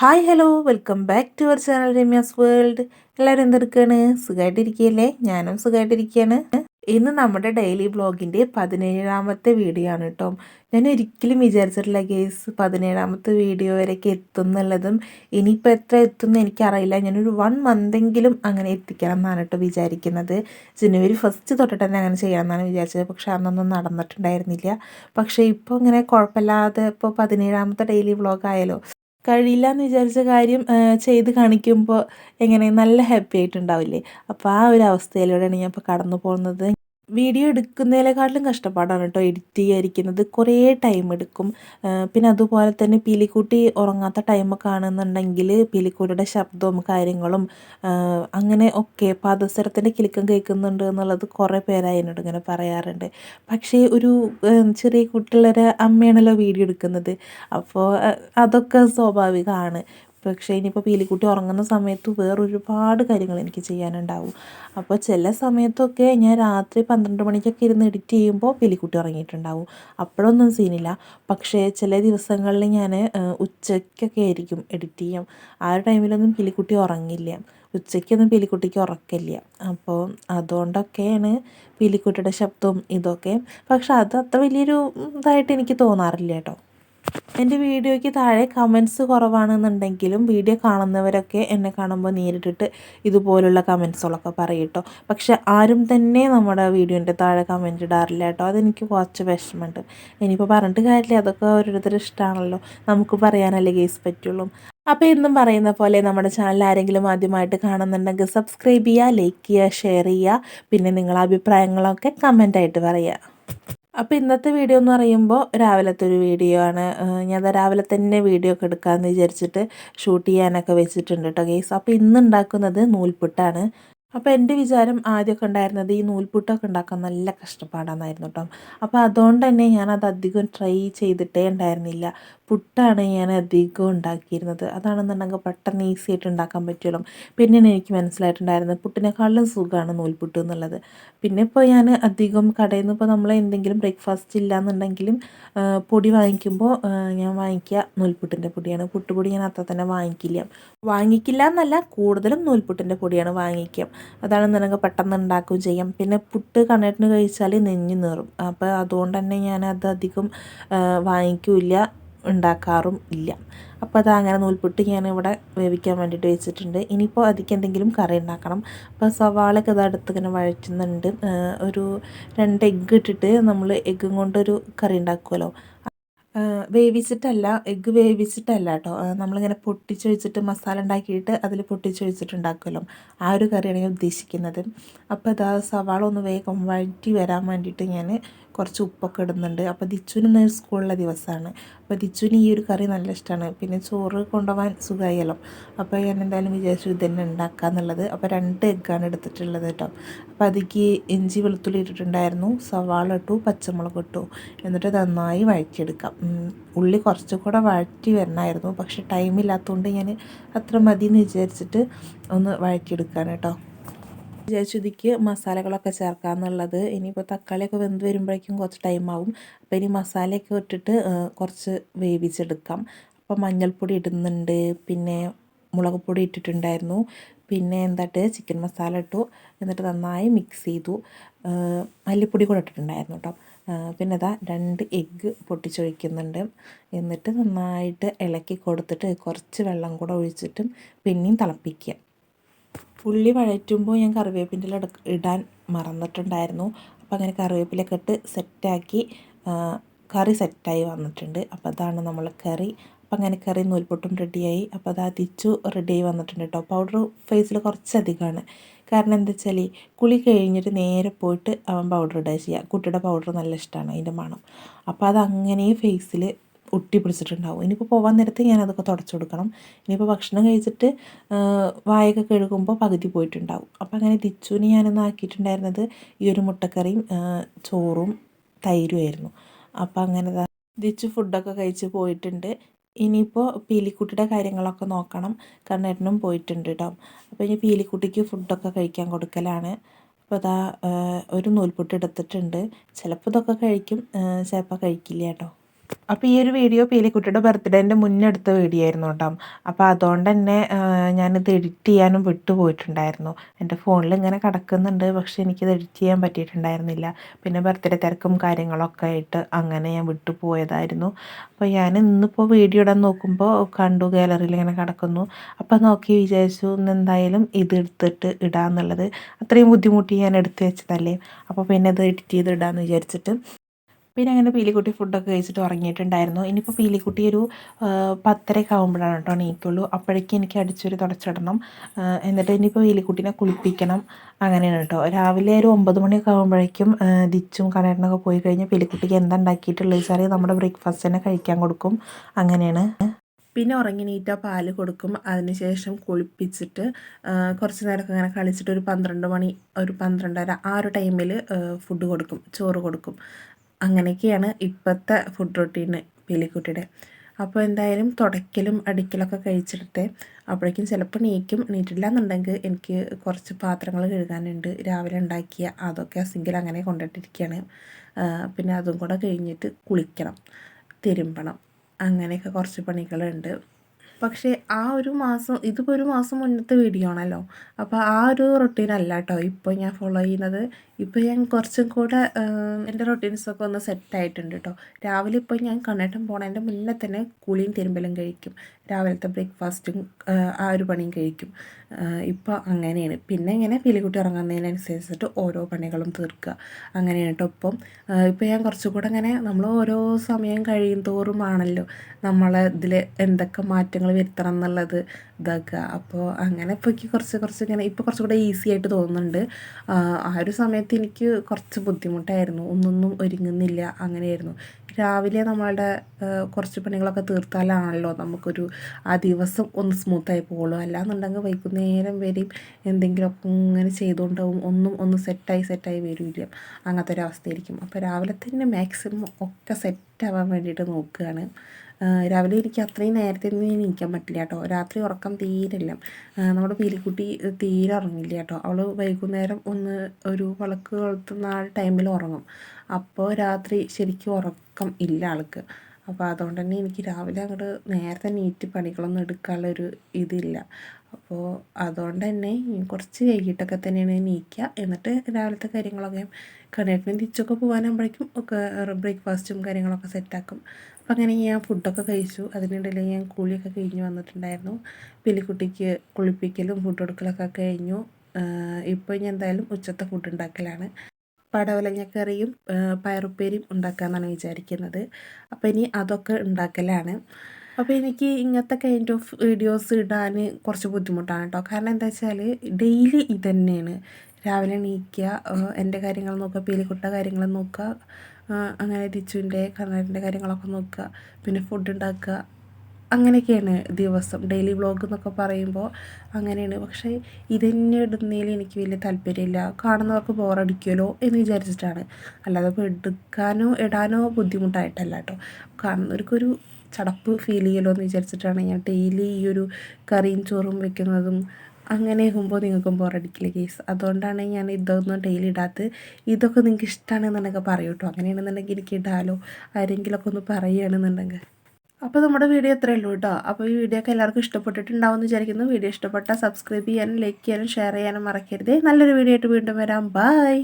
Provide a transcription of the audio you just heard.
Hi hello welcome back to our channel Ramya's world. എല്ലാവരും എന്തെടുക്കാണ്? സുഖമായിട്ടിരിക്കുകയല്ലേ ഞാനും സുഖമായിട്ടിരിക്കുകയാണ് ഇന്ന് നമ്മുടെ ഡെയിലി ബ്ലോഗിന്റെ പതിനേഴാമത്തെ വീഡിയോ ആണ് കേട്ടോ. ഞാൻ ഒരിക്കലും വിചാരിച്ചിട്ടില്ല ഗേസ് പതിനേഴാമത്തെ വീഡിയോ വരെയൊക്കെ എത്തും എന്നുള്ളതും ഇനിയിപ്പോൾ എത്ര എത്തും എന്ന് എനിക്കറിയില്ല. ഞാനൊരു വൺ മന്തെങ്കിലും അങ്ങനെ എത്തിക്കണം എന്നാണ് കേട്ടോ വിചാരിക്കുന്നത്. ജനുവരി ഫസ്റ്റ് തൊട്ടിട്ട് തന്നെ അങ്ങനെ ചെയ്യണമെന്നാണ് വിചാരിച്ചത്. പക്ഷേ അന്നൊന്നും നടന്നിട്ടുണ്ടായിരുന്നില്ല. പക്ഷേ ഇപ്പോൾ ഇങ്ങനെ കുഴപ്പമില്ലാതെ ഇപ്പോൾ പതിനേഴാമത്തെ ഡെയിലി വ്ളോഗ് ആയാലോ കഴിയില്ല എന്ന് വിചാരിച്ച കാര്യം ചെയ്ത് കാണിക്കുമ്പോൾ എങ്ങനെ നല്ല ഹാപ്പി ആയിട്ടുണ്ടാവില്ലേ? അപ്പോൾ ആ ഒരു അവസ്ഥയിലൂടെയാണ് ഞാൻ ഇപ്പോൾ കടന്നു പോകുന്നത് വീഡിയോ എടുക്കുന്നതിനെക്കാട്ടിലും കഷ്ടപ്പാടാണ് കേട്ടോ എഡിറ്റ് ചെയ്യാതിരിക്കുന്നത്. കുറേ ടൈം എടുക്കും. പിന്നെ അതുപോലെ തന്നെ പീലിക്കുട്ടി ഉറങ്ങാത്ത ടൈമൊക്കെ ആണെന്നുണ്ടെങ്കിൽ പീലിക്കുട്ടിയുടെ ശബ്ദവും കാര്യങ്ങളും അങ്ങനെ ഒക്കെ പാദസരത്തിന്റെ കിലുക്കം കേൾക്കുന്നുണ്ട് എന്നുള്ളത് കുറേ പേരായി എന്നോട് ഇങ്ങനെ പറയാറുണ്ട്. പക്ഷേ ഒരു ചെറിയ കുട്ടികളൊരു അമ്മയാണല്ലോ വീഡിയോ എടുക്കുന്നത്. അപ്പോൾ അതൊക്കെ സ്വാഭാവികമാണ്. പക്ഷേ ഇനിയിപ്പോൾ പീലിക്കുട്ടി ഉറങ്ങുന്ന സമയത്ത് വേറൊരുപാട് കാര്യങ്ങൾ എനിക്ക് ചെയ്യാനുണ്ടാവും. അപ്പോൾ ചില സമയത്തൊക്കെ ഞാൻ രാത്രി പന്ത്രണ്ട് മണിക്കൊക്കെ ഇരുന്ന് എഡിറ്റ് ചെയ്യുമ്പോൾ പീലിക്കുട്ടി ഉറങ്ങിയിട്ടുണ്ടാവും. അപ്പോഴൊന്നും സീനില്ല. പക്ഷേ ചില ദിവസങ്ങളിൽ ഞാൻ ഉച്ചയ്ക്കൊക്കെ ആയിരിക്കും എഡിറ്റ് ചെയ്യാം. ആ ഒരു ടൈമിലൊന്നും പീലിക്കുട്ടി ഉറങ്ങില്ല. ഉച്ചയ്ക്കൊന്നും പീലിക്കുട്ടിക്ക് ഉറക്കില്ല. അപ്പോൾ അതുകൊണ്ടൊക്കെയാണ് പീലിക്കുട്ടിയുടെ ശബ്ദവും ഇതൊക്കെ. പക്ഷെ അത് അത്ര വലിയൊരു ഇതായിട്ട് എനിക്ക് തോന്നാറില്ല കേട്ടോ. എന്റെ വീഡിയോയ്ക്ക് താഴെ കമൻസ് കുറവാണെന്നുണ്ടെങ്കിലും വീഡിയോ കാണുന്നവരൊക്കെ എന്നെ കാണുമ്പോൾ നേരിട്ടിട്ട് ഇതുപോലുള്ള കമൻസുകളൊക്കെ പറയട്ടോ പക്ഷെ ആരും തന്നെ നമ്മുടെ വീഡിയോന്റെ താഴെ കമന്റ് ഇടാറില്ല കേട്ടോ. അതെനിക്ക് കുറച്ച് വിഷമമുണ്ട്. ഇനിയിപ്പോൾ പറഞ്ഞിട്ട് കാര്യമില്ല. അതൊക്കെ ഓരോരുത്തർ ഇഷ്ടമാണല്ലോ നമുക്ക് പറയാനല്ലേ കേസ് പറ്റുള്ളൂ. അപ്പോൾ എന്നും പറയുന്ന പോലെ നമ്മുടെ ചാനൽ ആരെങ്കിലും ആദ്യമായിട്ട് കാണുന്നുണ്ടെങ്കിൽ സബ്സ്ക്രൈബ് ചെയ്യുക ലൈക്ക് ചെയ്യുക ഷെയർ ചെയ്യുക. പിന്നെ നിങ്ങളുടെ അഭിപ്രായങ്ങളൊക്കെ കമന്റായിട്ട് പറയുക. അപ്പോൾ ഇന്നത്തെ വീഡിയോ എന്ന് പറയുമ്പോൾ രാവിലത്തെ ഒരു വീഡിയോ ആണ് ഞാൻ രാവിലെ തന്നെ വീഡിയോ ഒക്കെ എടുക്കാമെന്ന് വിചാരിച്ചിട്ട് ഷൂട്ട് ചെയ്യാനൊക്കെ വെച്ചിട്ടുണ്ട് കേട്ടോ ഗേസ് അപ്പോൾ ഇന്ന് ഉണ്ടാക്കുന്നത് നൂൽപുട്ടാണ്. അപ്പോൾ എന്റെ വിചാരം ആദ്യമൊക്കെ ഉണ്ടായിരുന്നത് ഈ നൂൽപുട്ടൊക്കെ ഉണ്ടാക്കാൻ നല്ല കഷ്ടപ്പാടാണെന്നായിരുന്നു കേട്ടോ അപ്പോൾ അതുകൊണ്ട് തന്നെ ഞാനത് അധികം ട്രൈ ചെയ്തിട്ടേ ഉണ്ടായിരുന്നില്ല. പുട്ടാണ് ഞാൻ അധികം ഉണ്ടാക്കിയിരുന്നത്. അതാണെന്നുണ്ടെങ്കിൽ പെട്ടെന്ന് ഈസി ആയിട്ട് ഉണ്ടാക്കാൻ പറ്റുമല്ലോ. പിന്നെ എനിക്ക് മനസ്സിലായിട്ടുണ്ടായിരുന്നത് പുട്ടിനെക്കാളും സുഖമാണ് നൂൽപുട്ട് എന്നുള്ളത്. പിന്നെ ഇപ്പോൾ ഞാൻ അധികം കടയിൽ നിന്ന് ഇപ്പോൾ നമ്മൾ എന്തെങ്കിലും ബ്രേക്ക്ഫാസ്റ്റ് ഇല്ല എന്നുണ്ടെങ്കിലും പൊടി വാങ്ങിക്കുമ്പോൾ ഞാൻ വാങ്ങിക്കുക നൂൽപുട്ടിന്റെ പൊടിയാണ്. പുട്ടുപൊടി ഞാൻ അത്ര തന്നെ വാങ്ങിക്കില്ല. വാങ്ങിക്കില്ല എന്നല്ല കൂടുതലും നൂൽപുട്ടിന്റെ പൊടിയാണ് വാങ്ങിക്കുക. അതാണെന്നുണ്ടെങ്കിൽ പെട്ടെന്ന് ഉണ്ടാക്കുകയും ചെയ്യാം. പിന്നെ പുട്ട് കണ്ണേട്ടിന് കഴിച്ചാൽ നെഞ്ഞ് നീറും. അപ്പോൾ അതുകൊണ്ട് തന്നെ ഞാനത് അധികം വാങ്ങിക്കില്ല. ഉണ്ടാക്കാറും ഇല്ല. അപ്പോൾ അത് അങ്ങനെ നൂൽപുട്ട് ഇവിടെ വേവിക്കാൻ വേണ്ടിയിട്ട് വെച്ചിട്ടുണ്ട്. ഇനിയിപ്പോൾ അതിക്ക് എന്തെങ്കിലും കറി ഉണ്ടാക്കണം. അപ്പോൾ സവാളൊക്കെ ഇത് അടുത്ത് ഇങ്ങനെ വഴറ്റുന്നുണ്ട്. ഒരു രണ്ട് എഗ്ഗ് ഇട്ടിട്ട് നമ്മൾ എഗ്ഗും കൊണ്ടൊരു കറി ഉണ്ടാക്കുമല്ലോ. വേവിച്ചിട്ടല്ല എഗ്ഗ് വേവിച്ചിട്ടല്ല കേട്ടോ. നമ്മളിങ്ങനെ പൊട്ടിച്ചൊഴിച്ചിട്ട് മസാല ഉണ്ടാക്കിയിട്ട് അതിൽ ഉണ്ടാക്കുമല്ലോ. ആ ഒരു കറിയാണ് ഞാൻ ഉദ്ദേശിക്കുന്നത്. അപ്പോൾ ഇതാ സവാള ഒന്ന് വേഗം വഴറ്റി വരാൻ വേണ്ടിയിട്ട് ഞാൻ കുറച്ച് ഉപ്പൊക്കെ ഇടുന്നുണ്ട്. അപ്പോൾ ദിച്ചുവിന് സ്കൂളിലെ ദിവസമാണ്. അപ്പോൾ ദിച്ചുവിന് ഈ ഒരു കറി നല്ല ഇഷ്ടമാണ് പിന്നെ ചോറ് കൊണ്ടുപോകാൻ സുഖമായല്ലോ. അപ്പോൾ ഞാൻ എന്തായാലും വിചാരിച്ചു ഇത് തന്നെ ഉണ്ടാക്കാന്നുള്ളത്. അപ്പോൾ രണ്ട് എഗ്ഗാണ് എടുത്തിട്ടുള്ളത് കേട്ടോ. അപ്പോൾ അതിക്ക് ഇഞ്ചി വെളുത്തുള്ളി ഇട്ടിട്ടുണ്ടായിരുന്നു. സവാള ഇട്ടു പച്ചമുളക് ഇട്ടു. എന്നിട്ട് നന്നായി വഴറ്റിയെടുക്കാം. ഉള്ളി കുറച്ചുകൂടെ വഴറ്റി വരണമായിരുന്നു. പക്ഷേ ടൈമില്ലാത്തതുകൊണ്ട് ഞാൻ അത്ര മതി എന്ന് വിചാരിച്ചിട്ട് ഒന്ന് വഴറ്റിയെടുക്കാൻ കേട്ടോ. വിചാരിച്ചു ഇതിക്ക് മസാലകളൊക്കെ ചേർക്കാമെന്നുള്ളത് ഇനിയിപ്പോൾ തക്കാളിയൊക്കെ വെന്ത് വരുമ്പോഴേക്കും കുറച്ച് ടൈം ആവും. അപ്പോൾ ഇനി മസാലയൊക്കെ ഇട്ടിട്ട് കുറച്ച് വേവിച്ചെടുക്കാം. അപ്പോൾ മഞ്ഞൾപ്പൊടി ഇടുന്നുണ്ട്. പിന്നെ മുളക് പൊടി ഇട്ടിട്ടുണ്ടായിരുന്നു. പിന്നെ എന്താട്ട് ചിക്കൻ മസാല ഇട്ടു. എന്നിട്ട് നന്നായി മിക്സ് ചെയ്തു. മല്ലിപ്പൊടി കൂടെ ഇട്ടിട്ടുണ്ടായിരുന്നു കേട്ടോ പിന്നെ അതാ രണ്ട് എഗ്ഗ് പൊട്ടിച്ചൊഴിക്കുന്നുണ്ട്. എന്നിട്ട് നന്നായിട്ട് ഇളക്കി കൊടുത്തിട്ട് കുറച്ച് വെള്ളം കൂടെ ഒഴിച്ചിട്ടും പിന്നെയും തിളപ്പിക്കുക. ഉള്ളി വഴറ്റുമ്പോൾ ഞാൻ കറിവേപ്പിന്റെ ഇടാൻ മറന്നിട്ടുണ്ടായിരുന്നു. അപ്പോൾ അങ്ങനെ കറിവേപ്പിലൊക്കെ ഇട്ട് സെറ്റാക്കി കറി സെറ്റായി വന്നിട്ടുണ്ട്. അപ്പോൾ അതാണ് നമ്മൾ കറി. അപ്പം അങ്ങനെ കറി നൂൽപൊട്ടും റെഡിയായി. അപ്പോൾ അത് അതിച്ചു റെഡിയായി വന്നിട്ടുണ്ട് കേട്ടോ. പൗഡർ ഫേസിൽ കുറച്ചധികമാണ്. കാരണം എന്താ വെച്ചാൽ കുളി കഴിഞ്ഞിട്ട് നേരെ പോയിട്ട് അവൻ പൗഡർ ഇടുക ചെയ്യുക കുട്ടിയുടെ പൗഡർ നല്ല ഇഷ്ടമാണ് അതിന്റെ മണം. അപ്പോൾ അത് അങ്ങനെ ഫേസിൽ ഒട്ടി പിടിച്ചിട്ടുണ്ടാവും ഇനിയിപ്പോൾ പോകാൻ നേരത്ത് ഞാനതൊക്കെ തുടച്ചു കൊടുക്കണം. ഇനിയിപ്പോൾ ഭക്ഷണം കഴിച്ചിട്ട് വായൊക്കെ കഴുകുമ്പോൾ പകുതി പോയിട്ടുണ്ടാവും. അപ്പോൾ അങ്ങനെ തിച്ചുവിന് ഞാനൊന്ന് ആക്കിയിട്ടുണ്ടായിരുന്നത് ഈ ഒരു മുട്ടക്കറിയും ചോറും തൈരുമായിരുന്നു അപ്പോൾ അങ്ങനെ തിച്ചു ഫുഡൊക്കെ കഴിച്ച് പോയിട്ടുണ്ട്. ഇനിയിപ്പോൾ പീലിക്കുട്ടിയുടെ കാര്യങ്ങളൊക്കെ നോക്കണം. കണ്ണേട്ടനും പോയിട്ടുണ്ട് കേട്ടോ അപ്പോൾ ഇനി പീലിക്കുട്ടിക്ക് ഫുഡൊക്കെ കഴിക്കാൻ കൊടുക്കലാണ്. അപ്പോൾ അതാ ഒരു നൂൽപുട്ട് എടുത്തിട്ടുണ്ട്. ചിലപ്പോൾ ഇതൊക്കെ കഴിക്കും. ചിലപ്പോൾ കഴിക്കില്ല കേട്ടോ അപ്പോൾ ഈ ഒരു വീഡിയോ പീലിക്കുട്ടിയുടെ ബർത്ത്ഡേന്റെ മുന്നേ എടുത്ത വീഡിയോ ആയിരുന്നു കേട്ടോ. അപ്പോൾ അതുകൊണ്ട് തന്നെ ഞാനിത് എഡിറ്റ് ചെയ്യാനും വിട്ടുപോയിട്ടുണ്ടായിരുന്നു. എന്റെ ഫോണിൽ ഇങ്ങനെ കിടക്കുന്നുണ്ട് പക്ഷേ എനിക്കിത് എഡിറ്റ് ചെയ്യാൻ പറ്റിയിട്ടുണ്ടായിരുന്നില്ല. പിന്നെ ബർത്ത്ഡേ തിരക്കും കാര്യങ്ങളൊക്കെ ആയിട്ട് അങ്ങനെ ഞാൻ വിട്ടുപോയതായിരുന്നു. അപ്പോൾ ഞാൻ ഇന്നിപ്പോൾ വീഡിയോ ഇടാൻ നോക്കുമ്പോൾ കണ്ടു ഗാലറിയിൽ ഇങ്ങനെ കിടക്കുന്നു. അപ്പോൾ നോക്കി വിചാരിച്ചു എന്തായാലും ഇത് എടുത്തിട്ട് ഇടാന്നുള്ളത്. അത്രയും ബുദ്ധിമുട്ടി ഞാൻ എടുത്തു വെച്ചതല്ലേ. അപ്പോൾ പിന്നെ ഇത് എഡിറ്റ് ചെയ്ത് ഇടാമെന്ന് വിചാരിച്ചിട്ട് പിന്നെ അങ്ങനെ പീലിക്കുട്ടി ഫുഡൊക്കെ കഴിച്ചിട്ട് ഉറങ്ങിയിട്ടുണ്ടായിരുന്നു. ഇനിയിപ്പോൾ പീലിക്കുട്ടി ഒരു പത്തരയൊക്കെ ആകുമ്പോഴാണ് കേട്ടോ എണീക്കുള്ളൂ. അപ്പോഴേക്കും എനിക്ക് അടിച്ചൊരു തുടച്ചിടണം. എന്നിട്ട് ഇനിയിപ്പോൾ പീലിക്കുട്ടീനെ കുളിപ്പിക്കണം. അങ്ങനെയാണ് കേട്ടോ. രാവിലെ ഒരു ഒമ്പത് മണിയൊക്കെ ആകുമ്പോഴേക്കും ദിച്ചും കടയിടനൊക്കെ പോയി കഴിഞ്ഞാൽ പീലിക്കുട്ടിക്ക് എന്താ ഉണ്ടാക്കിയിട്ടുള്ളത് വെച്ചാൽ നമ്മുടെ ബ്രേക്ക്ഫാസ്റ്റ് തന്നെ കഴിക്കാൻ കൊടുക്കും. അങ്ങനെയാണ്. പിന്നെ ഉറങ്ങി നീറ്റ പാൽ കൊടുക്കും. അതിനുശേഷം കുളിപ്പിച്ചിട്ട് കുറച്ച് നേരമൊക്കെ അങ്ങനെ കളിച്ചിട്ട് ഒരു പന്ത്രണ്ട് മണി ഒരു പന്ത്രണ്ടര ആ ഒരു ടൈമിൽ ഫുഡ് കൊടുക്കും. ചോറ് കൊടുക്കും. അങ്ങനെയൊക്കെയാണ് ഇപ്പോഴത്തെ ഫുഡ് റൊട്ടീന് പീലിക്കുട്ടിയുടെ അപ്പോൾ എന്തായാലും തുടയ്ക്കലും അടിക്കലൊക്കെ കഴിച്ചിട്ട് അപ്പോഴേക്കും ചിലപ്പോൾ നീക്കും. നീറ്റില്ല എന്നുണ്ടെങ്കിൽ എനിക്ക് കുറച്ച് പാത്രങ്ങൾ കഴുകാനുണ്ട്. രാവിലെ ഉണ്ടാക്കിയ അതൊക്കെ സിങ്കിൽ അങ്ങനെ കൊണ്ടിട്ടിരിക്കുകയാണ് പിന്നെ അതും കൂടെ കഴിഞ്ഞിട്ട് കുളിക്കണം തിരുമ്പണം. അങ്ങനെയൊക്കെ കുറച്ച് പണികളുണ്ട്. പക്ഷേ ആ ഒരു മാസം ഇതിപ്പോൾ ഒരു മാസം മുന്നത്തെ വീഡിയോ ആണല്ലോ. അപ്പോൾ ആ ഒരു റൊട്ടീൻ അല്ല കേട്ടോ ഇപ്പോൾ ഞാൻ ഫോളോ ചെയ്യുന്നത്. ഇപ്പോൾ ഞാൻ കുറച്ചും കൂടെ എന്റെ റൊട്ടീൻസൊക്കെ ഒന്ന് സെറ്റ് ആയിട്ടുണ്ട് കേട്ടോ രാവിലെ ഇപ്പോൾ ഞാൻ കണ്ണേട്ടം പോണതിന്റെ മുന്നേ തന്നെ കുളിയും തിരുമ്പലും കഴിക്കും. രാവിലത്തെ ബ്രേക്ക്ഫാസ്റ്റും ആ ഒരു പണിയും കഴിക്കും. ഇപ്പോൾ അങ്ങനെയാണ്. പിന്നെ ഇങ്ങനെ പിലികുട്ടി ഇറങ്ങുന്നതിനനുസരിച്ചിട്ട് ഓരോ പണികളും തീർക്കുക. അങ്ങനെയാണ് കേട്ടോ ഇപ്പം. ഇപ്പോൾ ഞാൻ കുറച്ചുകൂടെ അങ്ങനെ നമ്മൾ ഓരോ സമയം കഴിയും തോറുമാണല്ലോ നമ്മളെ ഇതിൽ എന്തൊക്കെ മാറ്റങ്ങൾ വരുത്തണം എന്നുള്ളത് ഇതാക്കുക. അപ്പോൾ അങ്ങനെ ഇപ്പോൾ കുറച്ച് കുറച്ച് ഇങ്ങനെ ഇപ്പോൾ കുറച്ചുകൂടെ ഈസി ആയിട്ട് തോന്നുന്നുണ്ട്. ആ ഒരു സമയത്ത് എനിക്ക് കുറച്ച് ബുദ്ധിമുട്ടായിരുന്നു. ഒന്നൊന്നും ഒരുങ്ങുന്നില്ല. അങ്ങനെയായിരുന്നു. രാവിലെ നമ്മളുടെ കുറച്ച് പണികളൊക്കെ തീർത്താലാണല്ലോ നമുക്കൊരു ആ ദിവസം ഒന്ന് സ്മൂത്തായി പോകുള്ളൂ അല്ലാന്നുണ്ടെങ്കിൽ വൈകുന്നേരം വരെയും എന്തെങ്കിലുമൊക്കെ ഇങ്ങനെ ചെയ്തുകൊണ്ടാവും ഒന്നും ഒന്ന് സെറ്റായി സെറ്റായി വരില്ല. അങ്ങനത്തെ ഒരു അവസ്ഥയായിരിക്കും. അപ്പോൾ രാവിലെ തന്നെ മാക്സിമം ഒക്കെ സെറ്റാവാൻ വേണ്ടിയിട്ട് നോക്കുകയാണ്. രാവിലെ എനിക്ക് അത്രയും നേരത്തെ ഒന്നും എണീക്കാൻ പറ്റില്ല കേട്ടോ. രാത്രി ഉറക്കം തീരില്ല. നമ്മുടെ പീലിക്കുട്ടി തീരെ ഉറങ്ങില്ല കേട്ടോ. അവൾ വൈകുന്നേരം ഒന്ന് ഒരു വിളക്ക് കൊളുത്തുന്ന ആ ടൈമിൽ ഉറങ്ങും. അപ്പോൾ രാത്രി ശരിക്കും ഉറക്കം ഇല്ല ആൾക്ക്. അപ്പോൾ അതുകൊണ്ട് തന്നെ എനിക്ക് രാവിലെ അങ്ങോട്ട് നേരത്തെ നീറ്റ് പണികളൊന്നും എടുക്കാനുള്ളൊരു ഇതില്ല. അപ്പോൾ അതുകൊണ്ട് തന്നെ കുറച്ച് വൈകിട്ടൊക്കെ തന്നെയാണ് നീക്കുക എന്നിട്ട് രാവിലത്തെ കാര്യങ്ങളൊക്കെ കടയിട്ടിന് തിരിച്ചൊക്കെ പോകാനാകുമ്പോഴേക്കും ഒക്കെ ബ്രേക്ക്ഫാസ്റ്റും കാര്യങ്ങളൊക്കെ സെറ്റാക്കും. അപ്പോൾ അങ്ങനെ ഞാൻ ഫുഡൊക്കെ കഴിച്ചു. അതിനിടയിൽ ഞാൻ കുളിയൊക്കെ കഴിഞ്ഞ് വന്നിട്ടുണ്ടായിരുന്നു. പിലിക്കുട്ടിക്ക് കുളിപ്പിക്കലും ഫുഡ് കൊടുക്കലൊക്കെ കഴിഞ്ഞു. ഇപ്പോൾ ഞാൻ എന്തായാലും ഉച്ചത്തെ ഫുഡ് ഉണ്ടാക്കലാണ്. പടവലങ്ങക്കറിയും പയറുപ്പേരിയും ഉണ്ടാക്കാമെന്നാണ് വിചാരിക്കുന്നത്. അപ്പോൾ ഇനി അതൊക്കെ ഉണ്ടാക്കലാണ്. അപ്പോൾ എനിക്ക് ഇങ്ങനത്തെ കൈൻഡ് ഓഫ് വീഡിയോസ് ഇടാൻ കുറച്ച് ബുദ്ധിമുട്ടാണ് കേട്ടോ. കാരണം എന്താ വെച്ചാൽ ഡെയിലി ഇതന്നെയാണ്. രാവിലെ എണീക്കുക എന്റെ കാര്യങ്ങൾ നോക്കുക പീലിക്കുട്ട കാര്യങ്ങൾ നോക്കുക അങ്ങനെ ദിച്ചുവിന്റെ കണ്ണന്റെ കാര്യങ്ങളൊക്കെ നോക്കുക പിന്നെ ഫുഡ് ഉണ്ടാക്കുക അങ്ങനെയൊക്കെയാണ് ദിവസം. ഡെയിലി വ്ളോഗ് എന്നൊക്കെ പറയുമ്പോൾ അങ്ങനെയാണ്. പക്ഷേ ഇതന്നെ ഇടുന്നതിൽ എനിക്ക് വലിയ താല്പര്യമില്ല. കാണുന്നവർക്ക് ബോറടിക്കുമല്ലോ എന്ന് വിചാരിച്ചിട്ടാണ്. അല്ലാതെ ഇപ്പോൾ എടുക്കാനോ ഇടാനോ ബുദ്ധിമുട്ടായിട്ടല്ല കേട്ടോ. കാണുന്നവർക്കൊരു ചടപ്പ് ഫീൽ ചെയ്യലോ എന്ന് വിചാരിച്ചിട്ടാണ് ഞാൻ ഡെയിലി ഈ ഒരു കറിയും ചോറും വെക്കുന്നതും അങ്ങനെ ആകുമ്പോൾ നിങ്ങൾക്കും ബോറടിക്കില്ല കേസ് അതുകൊണ്ടാണ് ഞാൻ ഇതൊന്നും ഡെയിലി ഇടാത്തത്. ഇതൊക്കെ നിങ്ങൾക്ക് ഇഷ്ടമാണെന്നുണ്ടെങ്കിൽ പറയൂ കേട്ടോ. അങ്ങനെയാണെന്നുണ്ടെങ്കിൽ എനിക്ക് ഇടാലോ. ആരെങ്കിലുമൊക്കെ ഒന്ന് പറയുകയാണെന്നുണ്ടെങ്കിൽ. അപ്പോൾ നമ്മുടെ വീഡിയോ ഇത്രയേ ഉള്ളൂ കേട്ടോ. അപ്പോൾ ഈ വീഡിയോ ഒക്കെ എല്ലാവർക്കും ഇഷ്ടപ്പെട്ടിട്ടുണ്ടാവും എന്ന് വിചാരിക്കുന്നു. വീഡിയോ ഇഷ്ടപ്പെട്ടാൽ സബ്സ്ക്രൈബ് ചെയ്യാനും ലൈക്ക് ചെയ്യാനും ഷെയർ ചെയ്യാനും മറക്കരുത്. നല്ലൊരു വീഡിയോ ആയിട്ട് വീണ്ടും വരാം. ബൈ